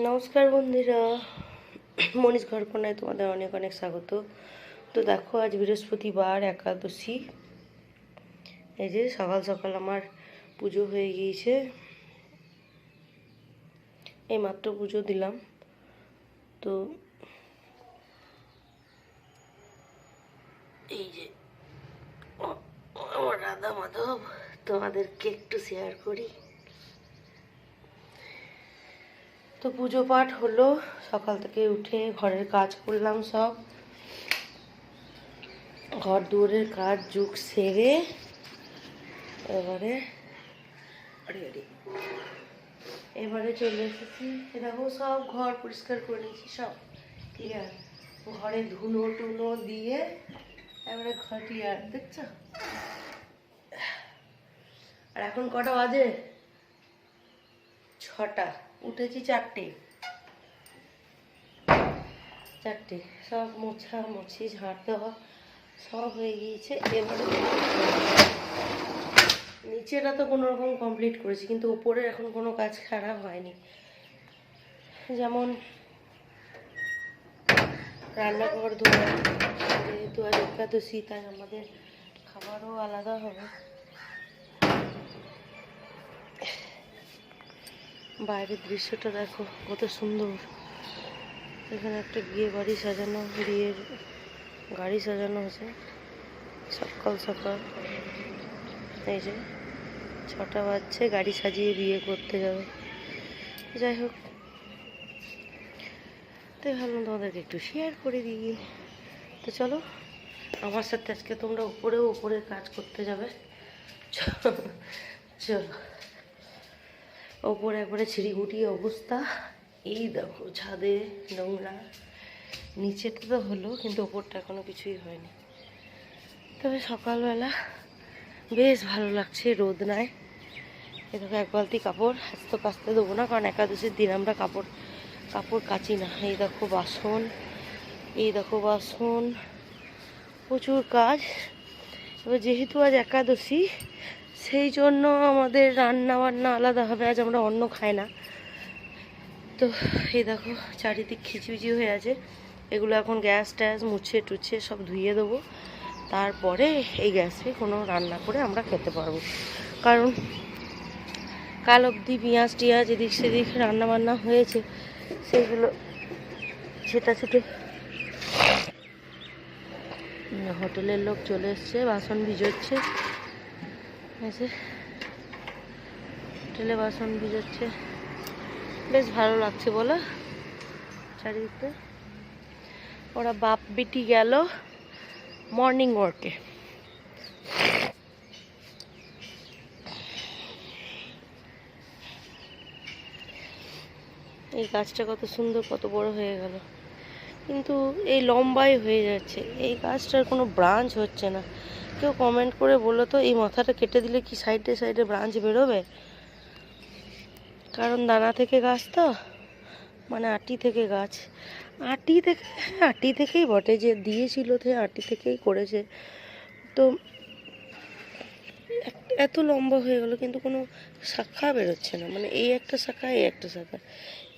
নমস্কার বন্ধুরা। মনীষ ঘরকোনায় তোমাদের অনেক অনেক স্বাগত। তো দেখো, আজ বৃহস্পতিবার, একাদশী। এই যে সকাল সকাল আমার পুজো হয়ে গিয়েছে। এই মাত্র পুজো দিলাম। তো এই যে আমার রাধা মাধব, তোমাদেরকে একটু শেয়ার করি। তো পুজো পাঠ হলো, সকাল থেকে উঠে ঘরের কাজ করলাম সব। ঘর দুয়ারের কাজ যুগ সেরে, এবারে এবারে চলে এসেছি। এ দেখো সব ঘর পরিষ্কার করে নিয়েছি, সব ক্লিয়ার ঘরে ধুনো টুনো দিয়ে এবারে ঘর ক্লিয়ার দেখছ? আর এখন কটা বাজে? ছটা। উঠেছি চারটে। চারটে। সব মোছা মুছি ঝাড় দেওয়া সব হয়ে গিয়েছে। এবারে নিচেটা তো কোনো রকম কমপ্লিট করেছি, কিন্তু উপরে এখন কোনো কাজ খারাপ হয়নি। যেমন রান্নাঘর ধোয়া, যেহেতু আজ একাদশী, তাই আমাদের খাবারও আলাদা হবে। বাইরের দৃশ্যটা দেখো, কত সুন্দর। এখানে একটা বিয়ে বাড়ি সাজানো, বিয়ের গাড়ি সাজানো আছে। সকাল সকাল। এই যে ছটা বাজছে, গাড়ি সাজিয়ে বিয়ে করতে যাবে। যাই হোক। তাই ভাবলাম তোমাদেরকে একটু শেয়ার করে দিই। তো চলো, আমার সাথে আজকে তোমরা উপরেও উপরে কাজ করতে যাবে। চলো। ওপরে একবারে ছিঁড়িগুটি অবস্থা। এই দেখো ছাদে নোংরা। নিচেটা তো হলো, কিন্তু ওপরটা এখনও কিছুই হয়নি। তবে সকালবেলা বেশ ভালো লাগছে রোদ নাই। এ দেখো, এক বালতি কাপড় আজ তো কাচতে দেবো না, কারণ একাদশীর দিন আমরা কাপড় কাপড় কাচি না। এই দেখো বাসন, এই দেখো বাসন। প্রচুর কাজ। এবার যেহেতু আজ একাদশী সেই জন্য আমাদের রান্না বান্না আলাদা হবে, আজ আমরা অন্য খাই না। তো এই দেখো, চারিদিক খিচিবিচি হয়ে আছে। এগুলো এখন গ্যাস ট্যাস মুছে টুছে সব ধুয়ে দেবো। তারপরে এই গ্যাসে কোনো রান্না করে আমরা খেতে পারব। কারণ কাল অবধি পেঁয়াজ টিয়াজ এদিক সেদিক রান্না বান্না হয়েছে। সেগুলো সেটা হোটেলের লোক চলে এসছে, বাসন ভিজোচ্ছে। এসে হোটেলে বাসন ভিজোচ্ছে। বেশ ভালো লাগছে বলো। চারিদিকটা। ওরা বাপ বেটি গেল মর্নিং ওয়ার্কে এই গাছটা কত সুন্দর, কত বড় হয়ে গেল। কিন্তু এই লম্বাই হয়ে যাচ্ছে। এই গাছটার কোনো ব্রাঞ্চ হচ্ছে না। কেউ কমেন্ট করে বলল তো, এই মাথাটা কেটে দিলে কি সাইডে সাইডে ব্রাঞ্চ বেরোবে? কারণ দানা থেকে গাছ তো মানে আটি থেকে গাছ। আটি থেকে, আটি থেকেই বটে, যে দিয়েছিল সে আটি থেকেই করেছে। তো এত লম্বা হয়ে গেলো, কিন্তু কোনো শাখা বেরোচ্ছে না। মানে এই একটা শাখা, এই একটা শাখা।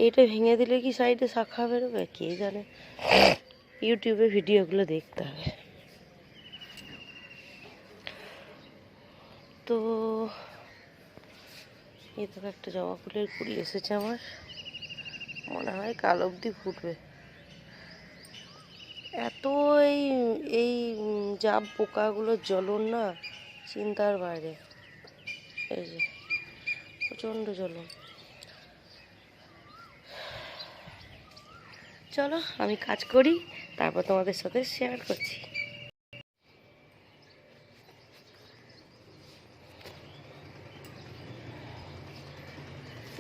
এইটা ভেঙে দিলে কি সাইডে শাখা বেরোবে? কে জানে? ইউটিউবে ভিডিওগুলো দেখতে হবে। তো, এই দেখো একটা জবা ফুলের কুড়ি এসেছে আমার। মনে হয় কাল অবধি ফুটবে। এত এই এই জাব পোকাগুলো জ্বলন না, চিন্তার বাইরে। এই যে, প্রচণ্ড জ্বলন। চলো, আমি কাজ করি, তারপর তোমাদের সাথে শেয়ার করছি।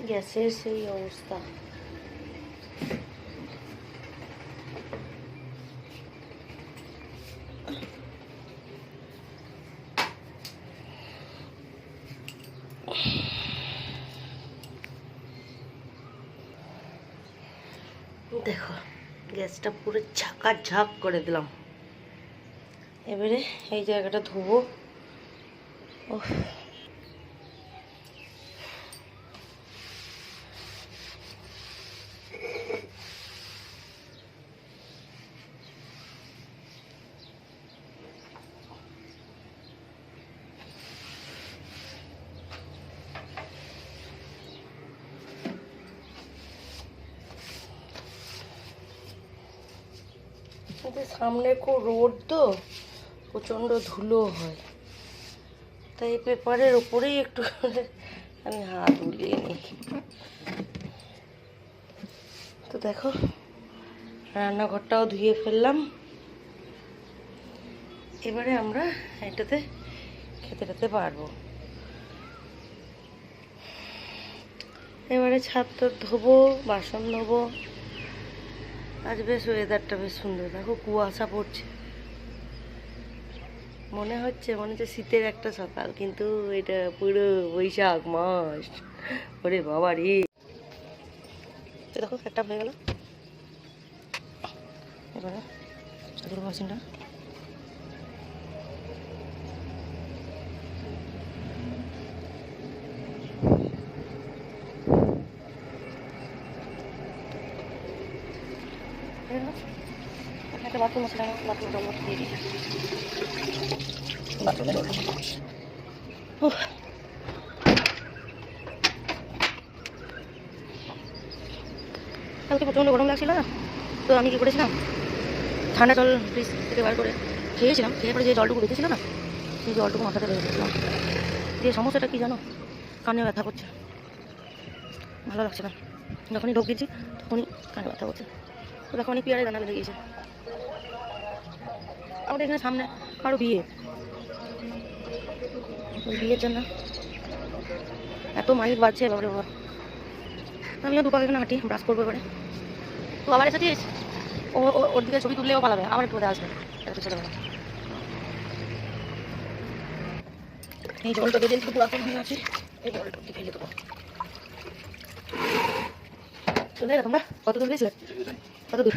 গ্যাসের সেই অবস্থা দেখো গ্যাসটা পুরো ঝাঁকা করে দিলাম এবারে এই জায়গাটা ধোবো ও কিন্তু সামনে খুব রোড তো, প্রচণ্ড ধুলো হয়। তাই পেপারের ওপরেই একটু আমি হাত বুলিয়ে নিই। তো দেখো, রান্নাঘরটাও ধুয়ে ফেললাম। এবারে আমরা এটাতে খেতে টেতে পারব। এবারে ছাদ তো ধোবো, বাসন ধোবো। আজ বেশ ওয়েদারটা বেশ সুন্দর। দেখো কুয়াশা পড়ছে। মনে হচ্ছে মনে হচ্ছে শীতের একটা সকাল, কিন্তু এটা পুরো বৈশাখ মাস। ওরে বাবা রে। দেখো, একটা হয়ে গেল। এবারে চতুর্থ মেশিনটা একটা বাথরুম আছে বাথরুম জল দিয়ে দিই বাথরুমে কালকে প্রচণ্ড গরম লাগছিল না? তো আমি কী করেছিলাম? ঠান্ডা জল ফ্রিজ থেকে বার করে খেয়েছিলাম খেয়ে পরে যে জলটুকু বেঁচেছিল না সেই জলটুকু মাথাতে দিয়েছিলাম। দিয়ে সমস্যাটা কী জানো? কানে ব্যথা করছে। ভালো লাগছে না। যখনই ঢোক দিচ্ছি তখনই কানে ব্যথা করছে। দেখো, অনেক পেয়ারে দানা বেঁধে গিয়েছে আমাদের এখানে সামনে কারও বিয়ে। বিয়ের জন্য এত মাইক বাজছে বাবারে বাবা আমিও দুপাকে এখানে হাঁটি, ব্রাশ করব এবারে। তো আবার এসেছিস ও ওর দিকে ছবি তুললেও পালাবে, আবার একটু আসবে। একটু ছোটোবেলা এই জলটা একটু পুরাতন হয়ে আছে। এই জলটা ফেলে দেবো। চলে তোমরা? কত দূর গেছিলে? কত দূর?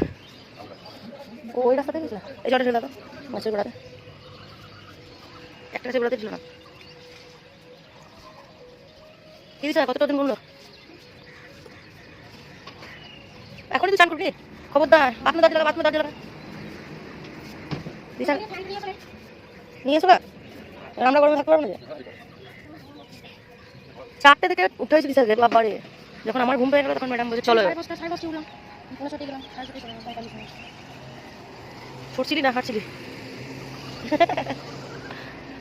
ও ওই রাস্তাতে গেছিলাম এই জলটা ছিল মাছের গোড়াতে? একটা গাছের গোড়াতে ছিল না। কতটা দিন বলল? এখনই তুই চান করবি? খবরদার। বাথরুম দরজা লাগা বাথরুম দরজা লাগা নিয়ে এসো আমরা গরমে থাকতে পারব না চারটে থেকে উঠে হয়েছে গেট বাড়ি। যখন আমার ঘুম পেয়ে গেলো, তখন ম্যাডাম বলছে, চলো ছুটছিলি না হাঁটছিলি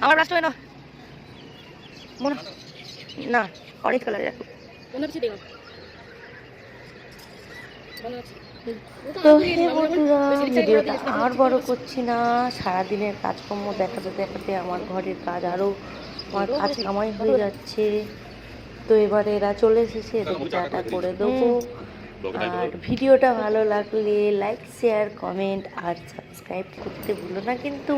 আমার ব্রাশটা হয় না। মনে না অরেঞ্জ কালারের তো হে বন্ধুরা ভিডিওটা আর বড় করছি না। সারাদিনের কাজকর্ম দেখাতে দেখাতে আমার ঘরের কাজ আরও আমার কাজ কামাই হয়ে যাচ্ছে। তো এবারে এরা চলে এসেছে এদেরকে চাটা করে দেবো। আর ভিডিওটা ভালো লাগলে লাইক শেয়ার কমেন্ট আর সাবস্ক্রাইব করতে ভুলো না কিন্তু।